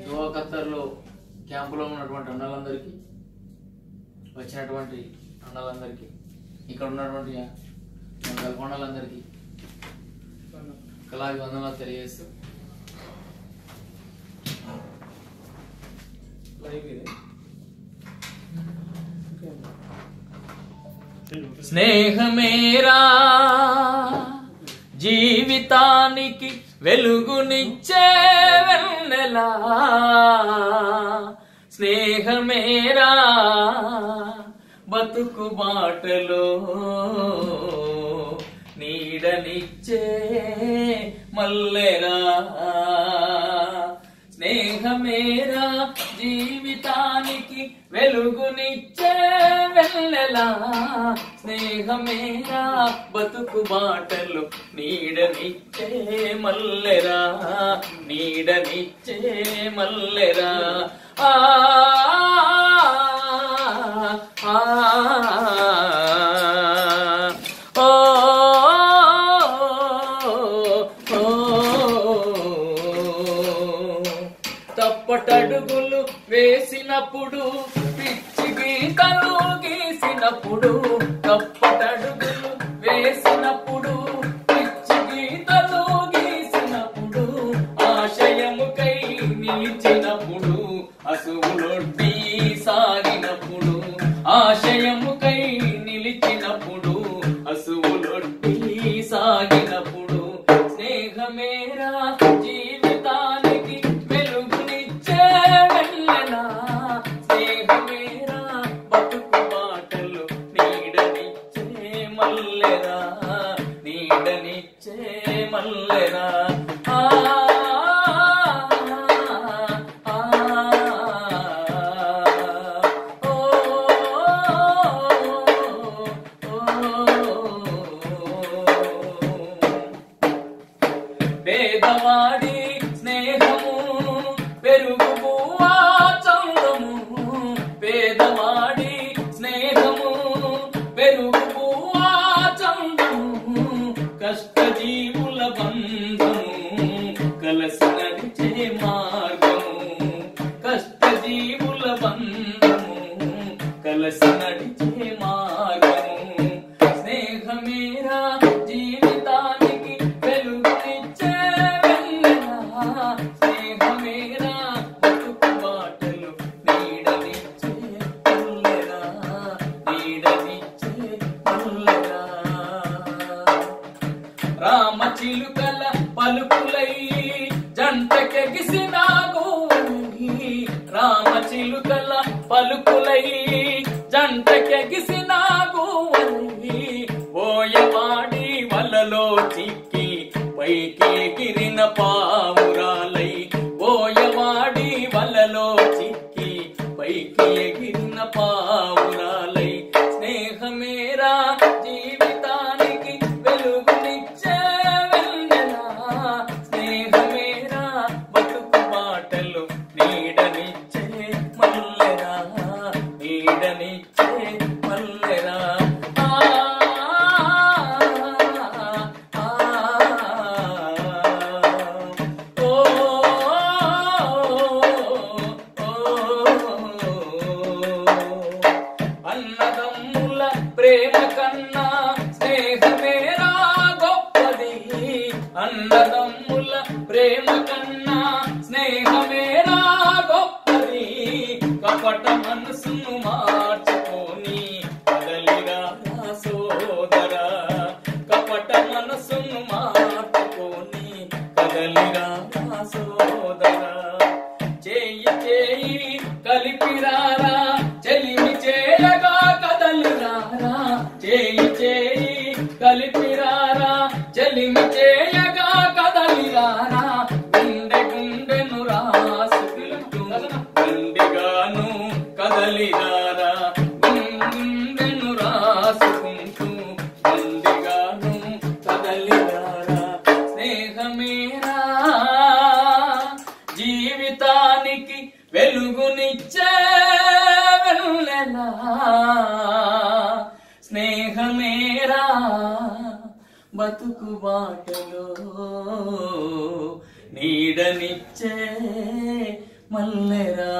గోవా ఖత్తర్లో క్యాంపులో ఉన్నటువంటి అన్నలందరికీ వచ్చినటువంటి అన్నలందరికీ ఇక్కడ ఉన్నటువంటి మన గల్కొండలందరికీ కళావి వందనాలు తెలియజేస్తూ. స్నేహమేరా జీవితానికి వెలుగునిచ్చే వెన్నెలా స్నేహమేరా బతుకు బాటలో నీడనిచ్చే మల్లెరా స్నేహమేరా జీవితానికి వెలుగునిచ్చే వెన్నెలా స్నేహమేరా బతుకు బాటలు నీడనిచ్చే మల్లెరా నీడనిచ్చే మల్లెరా. ఆ ఆ, తప్పటడుగులు వేసినప్పుడు పిచ్చి గీతలు వేసినప్పుడు తప్పటడుగులు వేసినప్పుడు పిచ్చి గీతలు గీసినప్పుడు ఆశయముకై నిలిచినప్పుడు అసువులొడ్డి సాగినప్పుడు ఆశయముకై నీడనిచ్చే మల్లెరా జీవుల బంధము కలసి నడిచే మా పలుకులై జంటకెగిసిన గోవలి ఓయవాడి వలలో చిక్కి పైకి గిరిన పావురాలై ప్రేమ కన్నా స్నేహమేరా గొప్పది. కపట మనసును మార్చుకొని కదలిరా సోదరా. కపట మనసును మార్చుకొని కదలిరా సోదరా. చేయి చేయి కలిపిరారా చెలిమి చేయగా కదలిరారా చేయి చేయి కలిపిరారా చెలిమి చేయ కదలిరారా గుండె గుండెను రాసుకుంటూ గుండెగాను కదలిరారా గుండెను రాసుకుంటూ గుండెగాను కదలిరారా స్నేహమేరా జీవితానికి వెలుగునిచ్చే వెన్నెలా స్నేహమేరా బతుకు బాటలో నీడనిచ్చే మల్లెరా.